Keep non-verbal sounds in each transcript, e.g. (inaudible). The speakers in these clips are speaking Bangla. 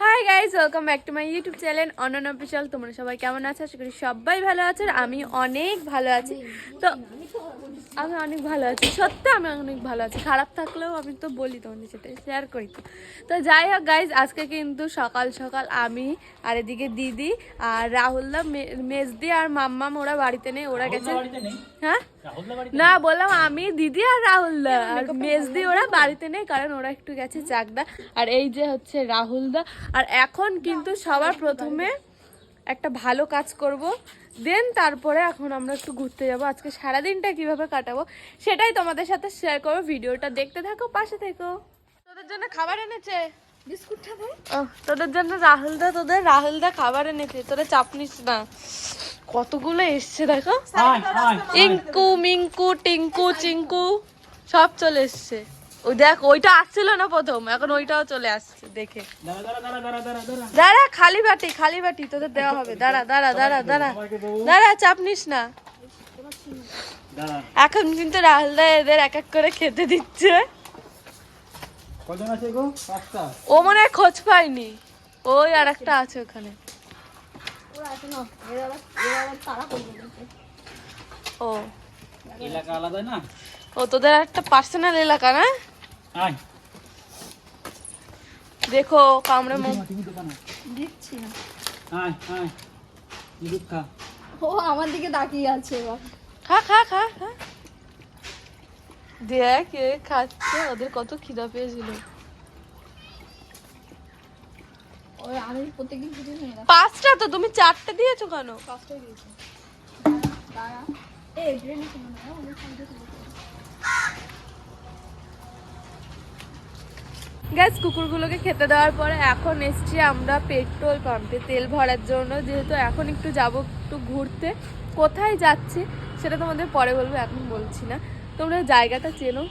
Hi. Hi guys welcome back to my YouTube channel অনন official তোমরা সবাই কেমন আছো? আশা করি সবাই ভালো আছো আর আমি অনেক ভালো আছি। তো আমি অনেক ভালো আছি। সত্যি আমি অনেক ভালো আছি। খারাপ থাকলেও আমি তো বলি তোমাদের সেটা শেয়ার করি তো। তো যাই হোক গাইজ আজকে কিন্তু সকাল সকাল আমি আর এদিকে দিদি আর রাহুলদা মেজদি আর মাম্মাম ওরা বাড়িতে নেই ওরা গেছে। হ্যাঁ? না বললাম আমি দিদি আর রাহুলদা আর মেজদি ওরা বাড়িতে নেই কারণ ওরা একটু গেছে চাকদা। আর এই যে হচ্ছে রাহুলদা আর এখন কিন্তু সবার প্রথমে একটা ভালো কাজ করব দেন তারপরে এখন আমরা একটু ঘুরতে যাব। আজকে সারাদিনটা কীভাবে কাটাবো সেটাই তোমাদের সাথে শেয়ার করব। ভিডিওটা দেখতে থাকো পাশে থেকো। তোদের জন্য খাবার এনেছে? বিস্কুট খাব তোদের জন্য রাহুলদা তোদের রাহুলদা খাবার এনেছে। তোরা চাপ নিস না। কতগুলো এসছে দেখো। ইঙ্কু মিঙ্কু টিঙ্কু চিঙ্কু সব চলে এসছে। ওই দেখ ওইটা আসছিল না প্রথম এখন ওইটাও চলে আসছে দেখে। দাঁড়া খালি বাটি খালি বাটি তোদের দেওয়া হবে। দাঁড়া দাঁড়া দাঁড়া দাঁড়া। দাঁড়া চাপ নিস না। এখন কিন্তু রাহুলদা এদের এক এক করে খেতে দিচ্ছে। ও মনে হয় খোঁজ পায়নি। ওই আর একটা আছে ওখানে। ও। এলাকা আলাদা না? ও তোদের একটা পার্সোনাল এলাকা না? আয়। দেখো কামড়ে দিচ্ছি না। আয় আয়। দুধ খা। ও আমার দিকে তাকিয়ে আছে এবার। খা খা খা খা। দেখ এ খাচ্ছে ওদের কত খিদা পেয়েছিল। ওই আমি প্রত্যেকদিন কিছু নিয়ে না পাঁচটা তো তুমি চারটে দিয়েছ কেন? পাঁচটাই দিয়েছি। দাঁড়া। এ ছিল না অনেক গ্যাস কুকুরগুলোকে খেতে দেওয়ার পরে এখন এসছি আমরা পেট্রোল পাম্পে তেল ভরার জন্য। যেহেতু এখন একটু যাব একটু ঘুরতে। কোথায় যাচ্ছি সেটা তোমাদের পরে বলব, এখন বলছি না। তোমরা জায়গাটা চেনো।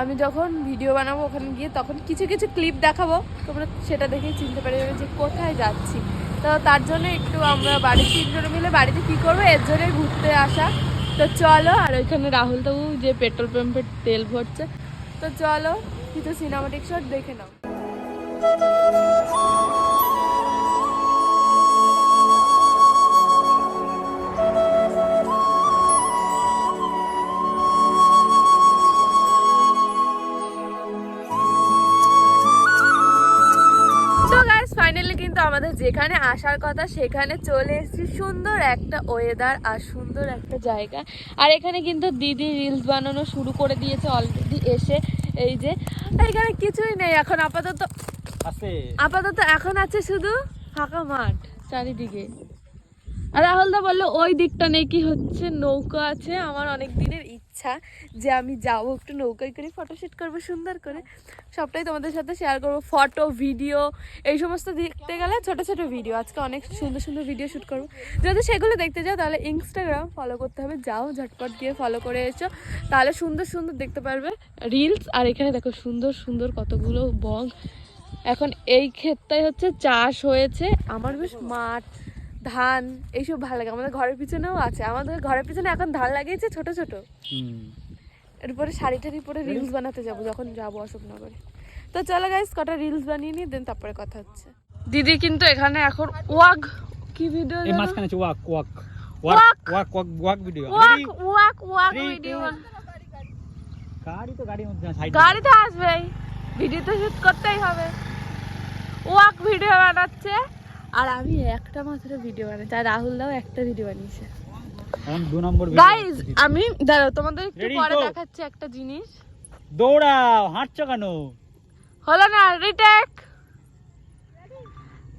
আমি যখন ভিডিও বানাবো ওখানে গিয়ে তখন কিছু কিছু ক্লিপ দেখাবো। তোমরা সেটা দেখেই চিনতে পারবে যে কোথায় যাচ্ছি। তো তার জন্য একটু আমরা বাড়ির তিনজন মিলে বাড়িতে কী করব, এর জন্যই ঘুরতে আসা। তো চলো, আর ওইখানে রাহুল বাবু যে পেট্রোল পাম্পের তেল ভরছে। তো চলো কিছু সিনেমাটিক শট দেখে নাও। ফাইনালি কিন্তু আমাদের যেখানে আসার কথা, সেখানে চলে এসেছি। সুন্দর একটা ওয়েদার আর সুন্দর একটা জায়গা আর এখানে কিন্তু দিদি রিলস বানানো শুরু করে দিয়েছে অলরেডি এসে। এই যে এখানে কিছুই নেই এখন আপাতত আছে। আপাতত এখন আছে শুধু ফাঁকা মাঠ চারিদিকে। আর রাহুলদা বলল ওই দিকটা নেই কি হচ্ছে? নৌকা আছে আমার অনেক দিনের ইচ্ছা যে আমি যাব, একটু নৌকায় করে ফটোশুট করব, সুন্দর করে। সবটাই তোমাদের সাথে শেয়ার করব। ফটো ভিডিও এই সমস্ত দেখতে গেলে ছোট ছোট ভিডিও আজকে অনেক সুন্দর সুন্দর ভিডিও শ্যুট করব। যদি সেগুলো দেখতে যাও, তাহলে ইনস্টাগ্রাম ফলো করতে হবে। যাও, ঝটপট গিয়ে ফলো করে এসো। তাহলে সুন্দর সুন্দর দেখতে পারবে। রিলস আর এখানে দেখো সুন্দর সুন্দর কতগুলো বং। এখন এই ক্ষেতটাই হচ্ছে চাষ হয়েছে। আমার বেশ মাঠ। ধান এইসব ভালো লাগে। আমাদের ঘরের পিছনেও আছে। আমাদের ঘরের পিছনে এখন ধান লাগিয়েছে ছোট ছোট। হুম। এরপরে শাড়ি টাড়ি পরে রিলস বানাতে যাব যখন যাব অশোকনগরে। তো চলো গাইস কটা রিলস বানিয়ে নিই দেন তারপরে কথা হচ্ছে। দিদি কিন্তু এখানে এখন ওয়াক। কি ভিডিও এই মাঝখানে আছে walk walk. Walk. Walk walk walk video walk walk walk video গাড়ি তো গাড়ির মধ্যে সাইড গাড়িতে আসবেই। ভিডিও তো শুট করতেই হবে। ওয়াক ভিডিও বানাচ্ছে। আর আমি একটা মাত্র ভিডিও বানাচ্ছি আর রাহুল দাও একটা ভিডিও বানিয়েছে। গাইজ আমি দাঁড়াও তোমাদের একটু পরে দেখাচ্ছি একটা জিনিস। দৌড়াও হাঁটছো কেন? হলো না রিটেক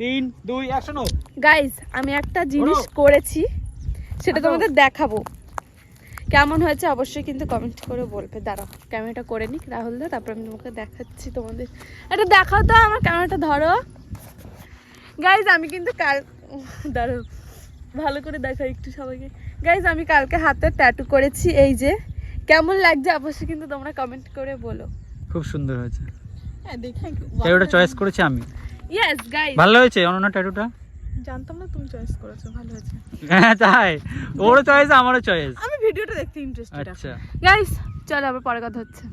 তিন দুই একশো নো গাইজ আমি একটা জিনিস করেছি সেটা তোমাদের দেখাবো। কেমন হয়েছে অবশ্যই কিন্তু কমেন্ট করে বলবে। দাঁড়াও ক্যামেরাটা করে নিক রাহুল দা তারপর আমি তোমাকে দেখাচ্ছি তোমাদের। এটা দেখাও তো আমার ক্যামেরাটা ধরো। গাইজ আমি কিন্তু কাল দাঁড়াও। ভালো করে দেখাও একটু সবাইকে। গাইজ আমি কালকে হাতে ট্যাটু করেছি এই যে। কেমন লাগছে? অবশ্যই কিন্তু তোমরা কমেন্ট করে বলো। খুব সুন্দর হয়েছে। হ্যাঁ ট্যাটুটা চয়েস করেছি আমি। ইয়েস গাইজ ভালো হয়েছে অনন্য ট্যাটুটা জানতাম না তুমি চয়েস করেছ ভালো হয়েছে। হ্যাঁ তাই। চয়েস আমারও চয়েস আমি ভিডিওটা দেখতে ইন্টারেস্টেড আচ্ছা। গাইস চলো আবার পরে কথা হচ্ছে।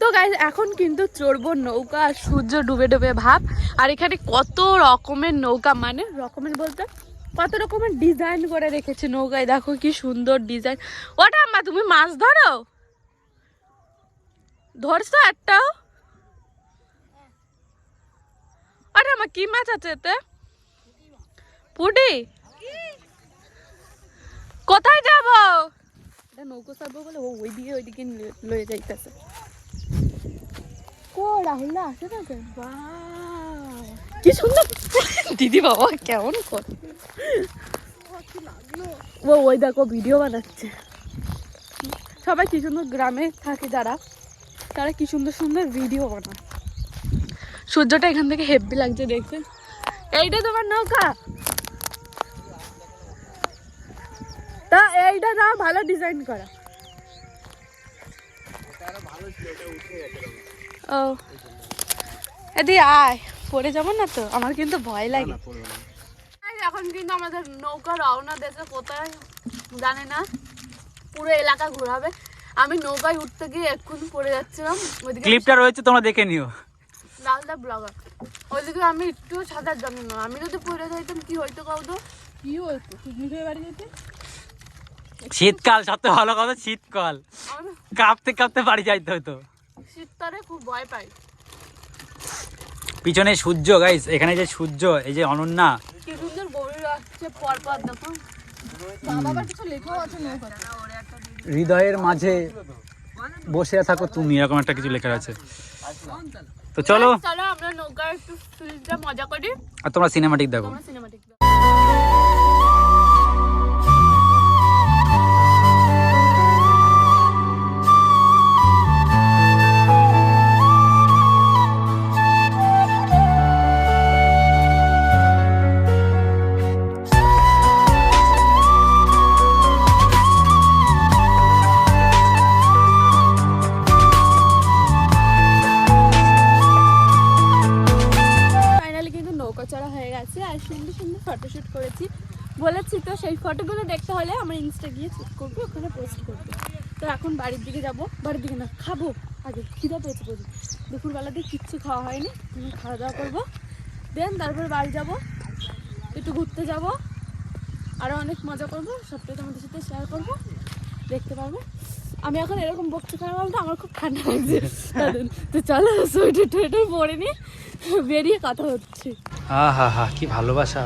তো গাইজ এখন কিন্তু চড়বো নৌকা আর সূর্য ডুবে ডুবে ভাব। আর এখানে কত রকমের নৌকা মানে রকমের বলতে কত রকমের ডিজাইন করে রেখেছে নৌকায়। দেখো কি সুন্দর ডিজাইন ওটা আম্মা, তুমি মাছ ধরো? ধরছো একটাও? আরে আমার কি মাছ আছে এতে? পুটি? কোথায় যাব? নৌকো চাপবো বলে ও ওইদিকে লয়ে যাইতেছে। কো রাহুল দা আসে না কি সুন্দর দিদি বাবা কেমন কর ও ওই দেখো ভিডিও বানাচ্ছে সবাই কি সুন্দর গ্রামে থাকে যারা তারা কি সুন্দর সুন্দর ভিডিও বানায় সূর্যটা এখান থেকে হেভি লাগছে দেখতে এইটা তোমার নৌকা তা এইটা না ভালো ডিজাইন করা ও। এদি আয়। পড়ে যাব না তো? আমার কিন্তু ভয় লাগে। এখন কিন্তু আমাদের নৌকা রওনা দেশে কোথায়? জানে না। পুরো এলাকা ঘোরাবে। আমি নৌকায় উঠতে গিয়ে এক্ষুনি পড়ে যাচ্ছিলাম। ওইদিকে ক্লিপটা রয়েছে তোমরা দেখে নিও। লালদা ব্লগার। ওইদিকে আমি একটু সাঁতার জানি না। আমি যদি পড়ে যাইতাম কি হইতো কাউ তো? কি হইতো? হয়ে বাড়ি যেতে? শীতকাল সবচেয়ে ভালো কথা শীতকাল। কাঁপতে কাঁপতে বাড়ি যাইতে হতো শীতকালে খুব ভয় পাই। পিছনে সূর্য গাইস এখানে যে সূর্য এই যে অনন্যা। কি সুন্দর গভীর আসছে পর পর দেখো। হৃদয়ের মাঝে বসে থাকো তুমি এরকম একটা কিছু লেখা আছে। তো চলো। চলো আমরা নৌকার একটু মজা করি। আর তোমরা সিনেমাটিক দেখো। সিনেমাটিক আর সুন্দর সুন্দর ফটোশুট করেছি। বলেছি তো সেই ফটোগুলো দেখতে হলে আমার ইনস্টা গিয়ে চেক করব ওখানে পোস্ট করব। তো এখন বাড়ির দিকে যাব। বাড়ির দিকে না খাব। আগে খিদা পেয়েছে প্রচুর দুপুরবেলা দিয়ে কিচ্ছু খাওয়া হয়নি খাওয়া দাওয়া করব। দেন তারপরে বাড়ি যাব একটু ঘুরতে যাব। আরও অনেক মজা করব সবটাই তোমাদের সাথে শেয়ার করব। দেখতে পারবে। আমি এখন এরকম বকতে খারাপ বলতে? আমার খুব ঠান্ডা লাগছে। (laughs) তো চলো সোয়েটার টোয়েটার পরে নি বেরিয়ে কথা হচ্ছে আহা হা কি ভালোবাসা।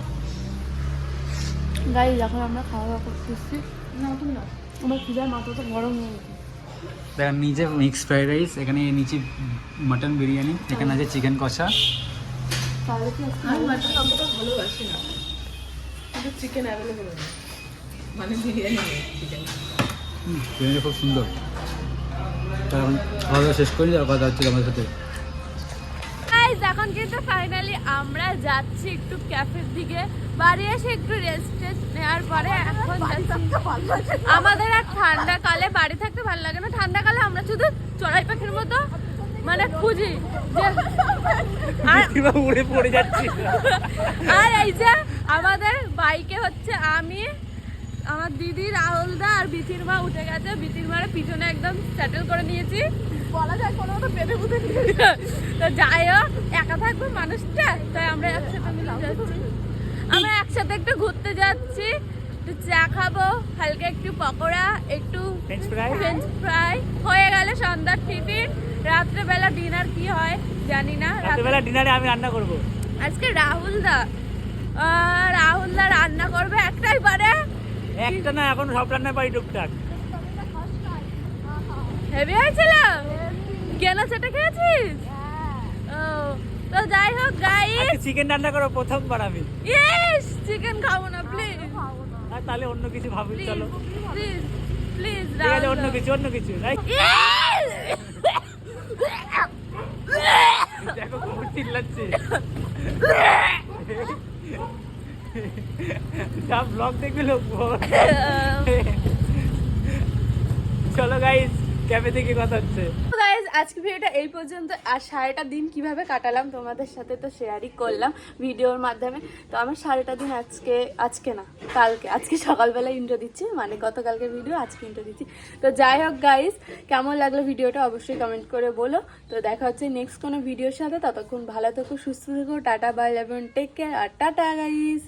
গাই যখন আমরা খাওয়া দাওয়া করতেছি। না তুমি না আমার খিদার মাথা তো গরম হয়ে গেছে। দেখেন নিচে মিক্স ফ্রাইড রাইস এখানে নিচে মাটন বিরিয়ানি এখানে আছে চিকেন কষা। মানে খুব সুন্দর। এখন খাওয়া দাওয়া শেষ করি আর কথা হচ্ছে আমাদের সাথে। এখন কিন্তু ফাইনালি আমরা যাচ্ছি একটু ক্যাফের দিকে। বাড়ি এসে একটু রেস্ট টেস্ট নেওয়ার পরে এখন আমাদের আর ঠান্ডাকালে বাড়ি থাকতে ভালো লাগে না। ঠান্ডা কালে আমরা শুধু চড়াই পাখির মতো মানে খুঁজি আর উড়ে পড়ে যাচ্ছি। আর এই যে আমাদের বাইকে হচ্ছে আমি আমার দিদি রাহুল দা আর বিতির মা উঠে গেছে। বিতির মার পিছনে একদম সেটেল করে নিয়েছি। বলা যায় কোনো মতো বেঁধে বুঝে তো যাই হোক একা থাকব মানুষটা তাই আমরা একসাথে মিলে যাচ্ছি। আমরা একসাথে একটু ঘুরতে যাচ্ছি একটু চা খাব হালকা একটু পকোড়া একটু ফ্রেঞ্চ ফ্রাই হয়ে গেলে সন্ধ্যার টিফিন। রাত্রেবেলা ডিনার কি হয় জানি না। রাত্রে- ডিনারে আমি রান্না করব। আজকে রাহুল দা। রাহুল দা রান্না করবে একটাই পারে। একটা না এখন সব রান্না পারি টুকটাক। হেভি হয়েছিল কেন সেটা খেয়েছিস? ও তো যাই হোক গাইস চিকেন রান্না করো প্রথমবার আমি। ইয়েস চিকেন খাব না প্লিজ তাহলে অন্য কিছু ভাবি চলো। প্লিজ অন্য কিছু অন্য কিছু রাইট দেখো কুকুর চিল্লাচ্ছে যা ব্লগ দেখবে লোক। (laughs) চলো গাইস ক্যাফে থেকে কথা হচ্ছে। গাইজ আজকে ভিডিওটা এই পর্যন্ত। আর সারাটা দিন কীভাবে কাটালাম তোমাদের সাথে তো শেয়ারই করলাম ভিডিওর মাধ্যমে। তো আমার সারাটা দিন আজকে আজকে না, কালকে। আজকে সকালবেলা ইন্ট্রো দিচ্ছি মানে গতকালকে ভিডিও আজকে ইন্ট্রো দিচ্ছি। তো যাই হোক গাইজ কেমন লাগল ভিডিওটা অবশ্যই কমেন্ট করে বলো। তো দেখা হচ্ছে নেক্সট কোনো ভিডিওর সাথে। ততক্ষণ ভালো থেকো, সুস্থ থেকো, টাটা বাই টেক কেয়ার আর টাটা গাইজ